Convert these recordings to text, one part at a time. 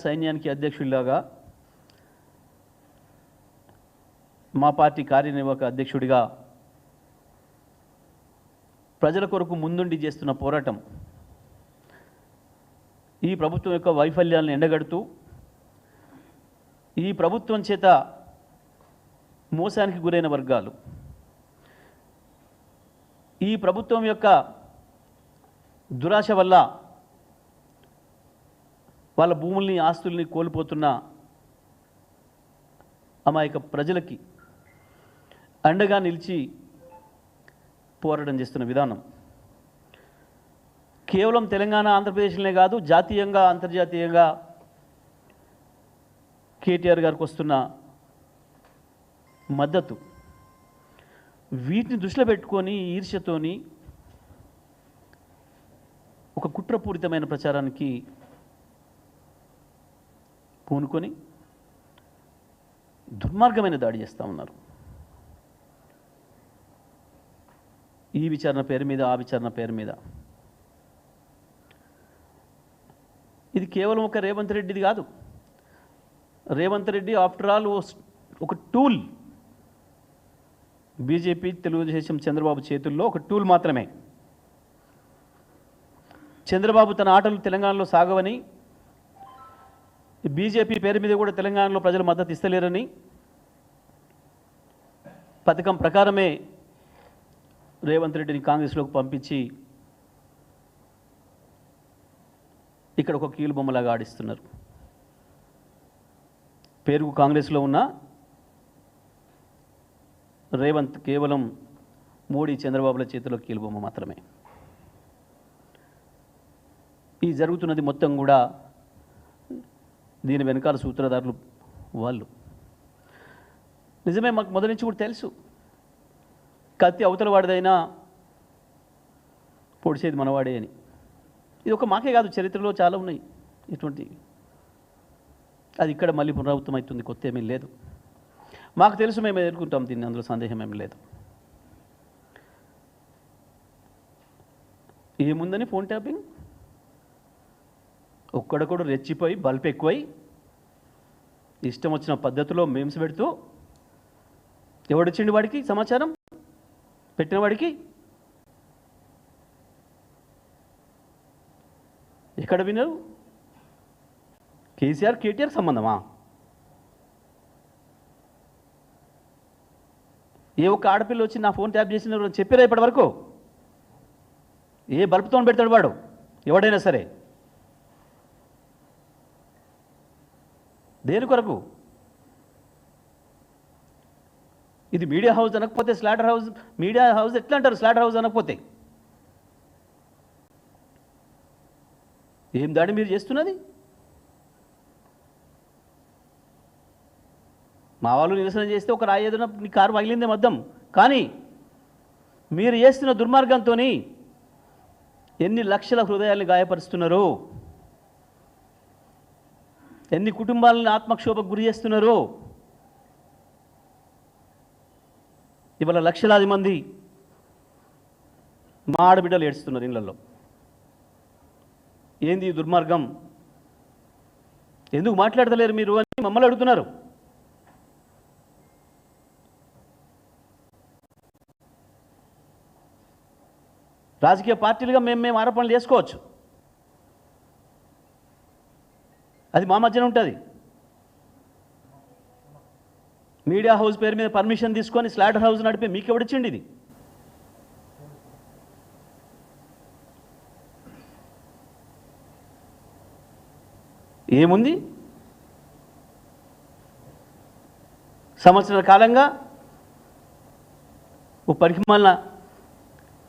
సైన్యానికి అధ్యక్షుడిలాగా మా పార్టీ కార్యనిర్వాహక అధ్యక్షుడిగా ప్రజల కొరకు ముందుండి చేస్తున్న పోరాటం ఈ ప్రభుత్వం యొక్క వైఫల్యాలను ఎండగడుతూ ఈ ప్రభుత్వం చేత మోసానికి గురైన వర్గాలు ఈ ప్రభుత్వం యొక్క దురాశ వల్ల వాళ్ళ భూముల్ని ఆస్తుల్ని కోల్పోతున్న అమాయక ప్రజలకి అండగా నిలిచి పోరాటం చేస్తున్న విధానం. కేవలం తెలంగాణ ఆంధ్రప్రదేశ్లోనే కాదు జాతీయంగా అంతర్జాతీయంగా కేటీఆర్ గారికి వస్తున్న మద్దతు. వీటిని దృష్టిలో పెట్టుకొని ఈర్ష్యతోని ఒక కుట్రపూరితమైన ప్రచారానికి పూనుకొని దుర్మార్గమైన దాడి చేస్తూ ఉన్నారు. ఈ విచారణ పేరు మీద ఆ విచారణ పేరు మీద. ఇది కేవలం ఒక రేవంత్ రెడ్డిది కాదు. రేవంత్ రెడ్డి ఆఫ్టర్ ఆల్ ఒక టూల్. బీజేపీ తెలుగుదేశం చంద్రబాబు చేతుల్లో ఒక టూల్ మాత్రమే. చంద్రబాబు తన ఆటలు తెలంగాణలో సాగవని బీజేపీ పేరు మీద కూడా తెలంగాణలో ప్రజలు మద్దతు ఇస్తలేరని పథకం ప్రకారమే రేవంత్ రెడ్డిని కాంగ్రెస్లోకి పంపించి ఇక్కడ ఒక కీలు బొమ్మలాగా ఆడిస్తున్నారు. పేరుకు కాంగ్రెస్లో ఉన్న రేవంత్ కేవలం మోడీ చంద్రబాబుల చేతిలో కీలుబొమ్మ మాత్రమే. ఈ జరుగుతున్నది మొత్తం కూడా దీని వెనకాల సూత్రధారులు వాళ్ళు. నిజమే మాకు మొదటి నుంచి కూడా తెలుసు. కత్తి అవతల వాడిదైనా పొడిచేది మనవాడే అని. ఇది ఒక మాకే కాదు చరిత్రలో చాలా ఉన్నాయి ఇటువంటి అది ఇక్కడ మళ్ళీ పునరావృతం అవుతుంది కొత్త ఏమీ లేదు. మాకు తెలుసు మేము ఎదుర్కొంటాం దీన్ని అందులో సందేహం ఏమి లేదు. ఏముందని ఫోన్ ట్యాపింగ్? ఒక్కడొకడు రెచ్చిపోయి బల్బ్ ఎక్కువై ఇష్టం వచ్చిన పద్ధతిలో మేమ్స్ పెడుతూ ఎవడొచ్చిండి వాడికి సమాచారం? పెట్టిన వాడికి? ఎక్కడ వినరు కేసీఆర్ కేటీఆర్ సంబంధమా? ఏ ఒక్క ఆడపిల్ల వచ్చి నా ఫోన్ ట్యాప్ చేసిన చెప్పారా ఇప్పటి వరకు? ఏ బల్బుతో పెడతాడు వాడు? ఎవడైనా సరే. దేని కొరకు? ఇది మీడియా హౌస్ అనకపోతే స్లాటర్ హౌస్ మీడియా హౌస్ ఎట్లా అంటారు? స్లాటర్ హౌస్ అనకపోతే. ఏం దాడి మీరు చేస్తున్నది? మా వాళ్ళు నిరసన చేస్తే ఒక రాయి ఏదైనా నీ కారు పగిలిందే అర్థం కానీ మీరు చేస్తున్న దుర్మార్గంతో ఎన్ని లక్షల హృదయాల్ని గాయపరుస్తున్నారు? ఎన్ని కుటుంబాలను ఆత్మక్షోభకు గురి చేస్తున్నారో? ఇవాళ లక్షలాది మంది మా ఆడబిడ్డలు ఏడుస్తున్నారు ఇళ్ళలో. ఏంది ఈ దుర్మార్గం? ఎందుకు మాట్లాడతలేరు మీరు అని మమ్మల్ని అడుగుతున్నారు. రాజకీయ పార్టీలుగా మేము మేము ఆరోపణలు చేసుకోవచ్చు. అది మా మధ్యన ఉంటుంది. మీడియా హౌస్ పేరు మీద పర్మిషన్ తీసుకొని స్లాటర్ హౌస్ నడిపి మీకు ఎవడిచ్చిండి ఇది? ఏముంది? సంవత్సరాల కాలంగా ఓ పరిమళ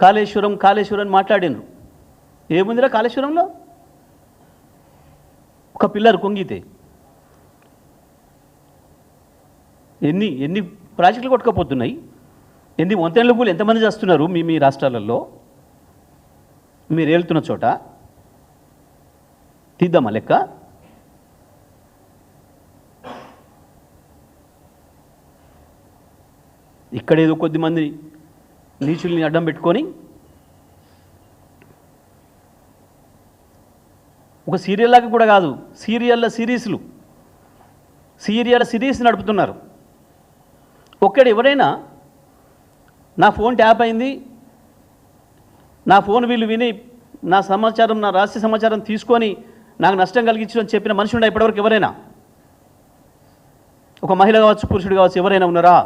కాళేశ్వరం కాళేశ్వరం అని మాట్లాడినరు. ఏముందిరా కాళేశ్వరంలో? ఒక్క పిల్లర్ కొంగితే. ఎన్ని ఎన్ని ప్రాజెక్టులు కొట్టుకపోతున్నాయి? ఎన్ని వంతెనల పూలు ఎంతమంది చేస్తున్నారు మీ మీ రాష్ట్రాలలో? మీరు వెళ్తున్న చోట? తీద్దామా లెక్క? ఇక్కడేదో కొద్దిమంది నీచుల్ని అడ్డం పెట్టుకొని ఒక సీరియల్ లాగా కూడా కాదు సీరియల్ల సిరీస్లు. సీరియల్ సిరీస్ నడుపుతున్నారు. ఒక్కడు ఎవరైనా నా ఫోన్ ట్యాప్ అయింది నా ఫోన్ వీళ్ళు విని నా సమాచారం నా రహస్య సమాచారం తీసుకొని నాకు నష్టం కలిగించు అని చెప్పిన మనిషి ఉండే ఇప్పటివరకు ఎవరైనా? ఒక మహిళ కావచ్చు పురుషుడు కావచ్చు ఎవరైనా ఉన్నారా?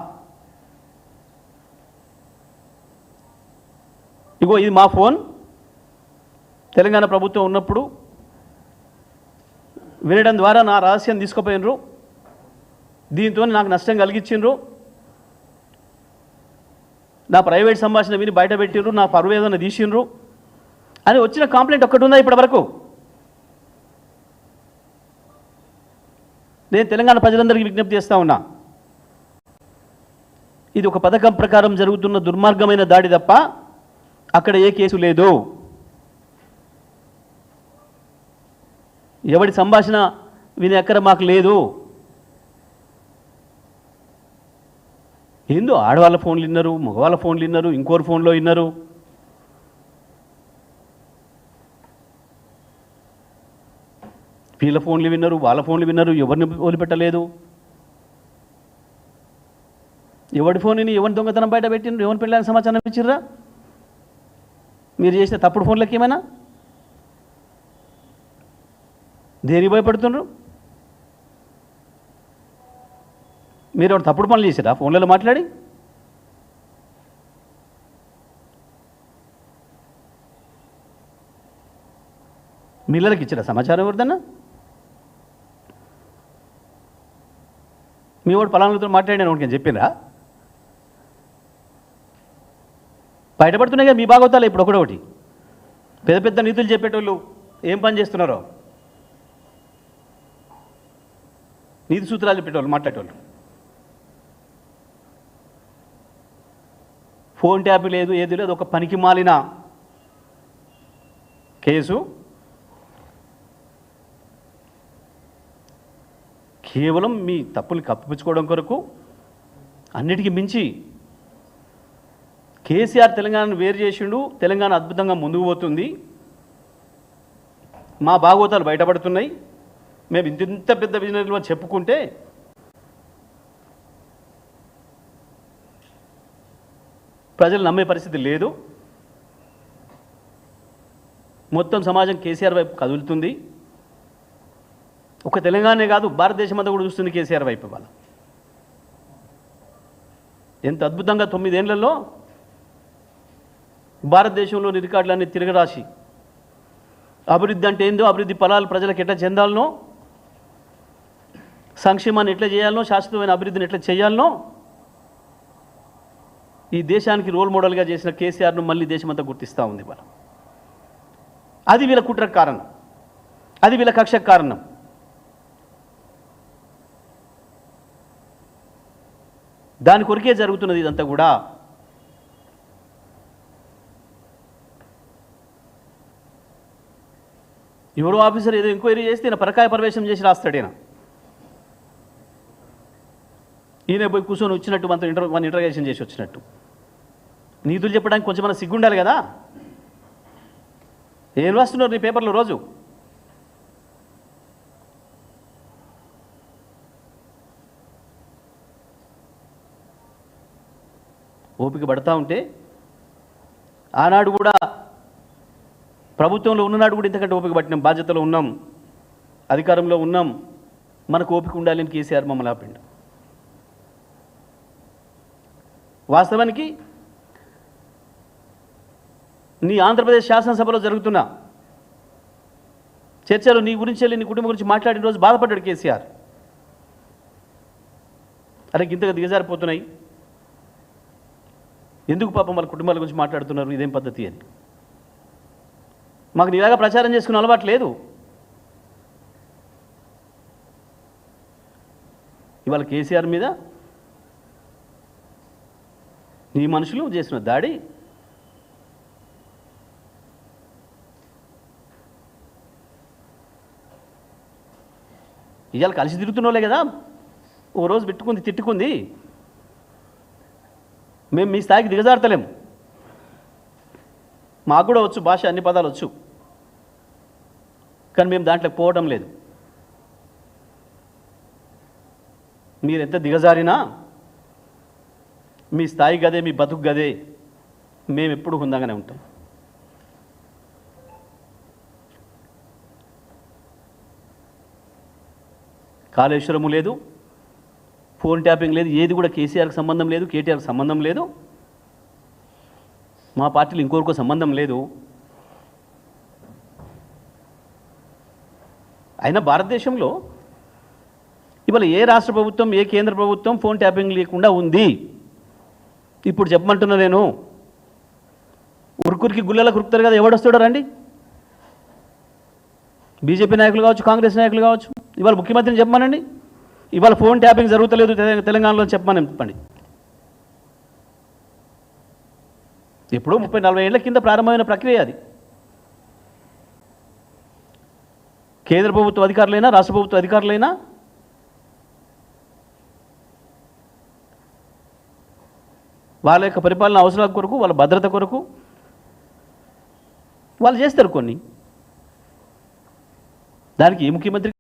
ఇగో ఇది మా ఫోన్. తెలంగాణ ప్రభుత్వం ఉన్నప్పుడు వినడం ద్వారా నా రహస్యం తీసుకుపోయినరు. దీంతో నాకు నష్టం కలిగించిండ్రు నా ప్రైవేట్ సంభాషణ విని బయట పెట్టిండ్రు నా పర్వేదన తీసిండ్రు అని వచ్చిన కంప్లైంట్ ఒక్కటి ఉందా ఇప్పటి వరకు నేను తెలంగాణ ప్రజలందరికీ విజ్ఞప్తి చేస్తా ఉన్నా. ఇది ఒక పథకం ప్రకారం జరుగుతున్న దుర్మార్గమైన దాడి తప్ప అక్కడ ఏ కేసు లేదు. ఎవడి సంభాషణ వినే అక్కడ మాకు లేదు. ఏందో ఆడవాళ్ళ ఫోన్లు విన్నారు మగవాళ్ళ ఫోన్లు విన్నారు ఇంకోరు ఫోన్లో విన్నారు వీళ్ళ ఫోన్లు విన్నారు వాళ్ళ ఫోన్లు విన్నారు ఎవరిని వదిలిపెట్టలేదు. ఎవడి ఫోన్ని ఎవరి దొంగతనం బయట పెట్టిండ్రు ఎవరి పెళ్ళాలని సమాచారం ఇచ్చిర్రా? మీరు చేసిన తప్పుడు ఫోన్లకి ఏమైనా? దేనికి భయపడుతున్నారు మీరు ఎవరు తప్పుడు పనులు చేశారా? ఫోన్లలో మాట్లాడి. మిల్లలకి ఇచ్చిరా? సమాచారం ఎవరిదన్నా? మీ వాడు పలానాలతో మాట్లాడిన వాడికి నేను చెప్పిందా బయటపడుతున్నాయి కదా మీ భాగవతాలు ఇప్పుడు ఒకటి పెద్ద పెద్ద నీతులు చెప్పేటోళ్ళు ఏం పని చేస్తున్నారో? నీతి సూత్రాలు చెప్పేటోళ్ళు మాట్లాడేటోళ్ళు. ఫోన్ ట్యాప్ లేదు ఏది లేదు ఒక పనికి మాలిన కేసు. కేవలం మీ తప్పులు కప్పిపుచ్చుకోవడం కొరకు అన్నిటికీ మించి కేసీఆర్ తెలంగాణను వేరు చేసిండు తెలంగాణ అద్భుతంగా ముందుకు పోతుంది. మా భాగవతాలు బయటపడుతున్నాయి. మేము ఇంత ఇంత పెద్ద విజనరీలు అని చెప్పుకుంటే ప్రజలు నమ్మే పరిస్థితి లేదు. మొత్తం సమాజం కేసీఆర్ వైపు కదులుతుంది. ఒక తెలంగాణే కాదు భారతదేశం అంతా కూడా చూస్తుంది కేసీఆర్ వైపు ఇవాళ. ఎంత అద్భుతంగా తొమ్మిదేళ్ళలో భారతదేశంలోని రికార్డులన్నీ తిరగరాసి అభివృద్ధి అంటే ఏందో అభివృద్ధి ఫలాలు ప్రజలకు ఎట్లా చెందాలనో సంక్షేమాన్ని ఎట్లా చేయాలనో శాశ్వతమైన అభివృద్ధిని ఎట్లా చేయాలనో ఈ దేశానికి రోల్ మోడల్గా చేసిన కేసీఆర్ను మళ్ళీ దేశమంతా గుర్తిస్తూ ఉంది మనం అది వీళ్ళ కుట్రకు కారణం. అది వీళ్ళ కక్షకు కారణం. దాని కొరికే జరుగుతున్నది ఇదంతా కూడా ఎవరో ఆఫీసర్ ఏదో ఎంక్వైరీ చేస్తే ఈయన పరకాయ ప్రవేశం చేసి రాస్తాడేనా? ఈయన పోయి కూర్చొని వచ్చినట్టు మనతో ఇంటర్ మన ఇంటర్గేషన్ చేసి వచ్చినట్టు. నీతులు చెప్పడానికి కొంచెం మన సిగ్గుండాలి కదా? ఏం రాస్తున్నారు నీ పేపర్లో రోజు? ఓపిక పడతా ఉంటే ఆనాడు కూడా ప్రభుత్వంలో ఉన్ననాడు కూడా ఇంతకంటే ఓపిక పట్టినాం బాధ్యతలో ఉన్నాం అధికారంలో ఉన్నాం మనకు ఓపిక ఉండాలని కేసీఆర్ మమ్మల్ని ఆపిండు. వాస్తవానికి నీ ఆంధ్రప్రదేశ్ శాసనసభలో జరుగుతున్న చర్చలు నీ గురించి వెళ్ళి నీ కుటుంబం గురించి మాట్లాడిన రోజు బాధపడ్డాడు కేసీఆర్. అరే ఇంతగా దిగజారిపోతున్నాయి. ఎందుకు పాపం వాళ్ళ కుటుంబాల గురించి మాట్లాడుతున్నారు ఇదేం పద్ధతి అని? మాకు నీలాగా ప్రచారం చేసుకునే అలవాటు లేదు. ఇవాళ కేసీఆర్ మీద నీ మనుషులు చేసిన దాడి. ఇవాళ కలిసి తిరుగుతున్నోలే కదా. ఓ రోజు పెట్టుకుంది తిట్టుకుంది. మేము మీ స్థాయికి దిగజారతలేము మాకు కూడా వచ్చు భాష అన్ని పదాలు వచ్చు. కానీ మేము దాంట్లో పోవడం లేదు. మీరు ఎంత దిగజారినా మీ స్థాయి గదే మీ బతుకు గదే మేము ఎప్పుడు హుందంగానే ఉంటాం. కాళేశ్వరము లేదు ఫోన్ ట్యాపింగ్ లేదు ఏది కూడా కేసీఆర్కి సంబంధం లేదు కేటీఆర్కి సంబంధం లేదు మా పార్టీలు ఇంకొకరికో సంబంధం లేదు. అయినా భారతదేశంలో ఇవాళ ఏ రాష్ట్ర ప్రభుత్వం ఏ కేంద్ర ప్రభుత్వం ఫోన్ ట్యాపింగ్ లేకుండా ఉంది? ఇప్పుడు చెప్పమంటున్నా నేను. ఉరుకురికి గుల్లెలకు కురుకుతారు కదా ఎవడొస్తాడో రండి. బీజేపీ నాయకులు కావచ్చు కాంగ్రెస్ నాయకులు కావచ్చు ఇవాళ ముఖ్యమంత్రిని చెప్పమానండి. ఇవాళ ఫోన్ ట్యాపింగ్ జరుగుతలేదు తెలంగాణలో చెప్పమని చెప్పండి. ఎప్పుడో ముప్పై నలభై ఏళ్ళ కింద ప్రారంభమైన ప్రక్రియ అది. కేంద్ర ప్రభుత్వ అధికారులైనా రాష్ట్ర ప్రభుత్వ అధికారులైనా వాళ్ళ యొక్క పరిపాలన అవసరాల కొరకు వాళ్ళ భద్రత కొరకు. వాళ్ళు చేస్తారు కొన్ని. దానికి ఏ ముఖ్యమంత్రి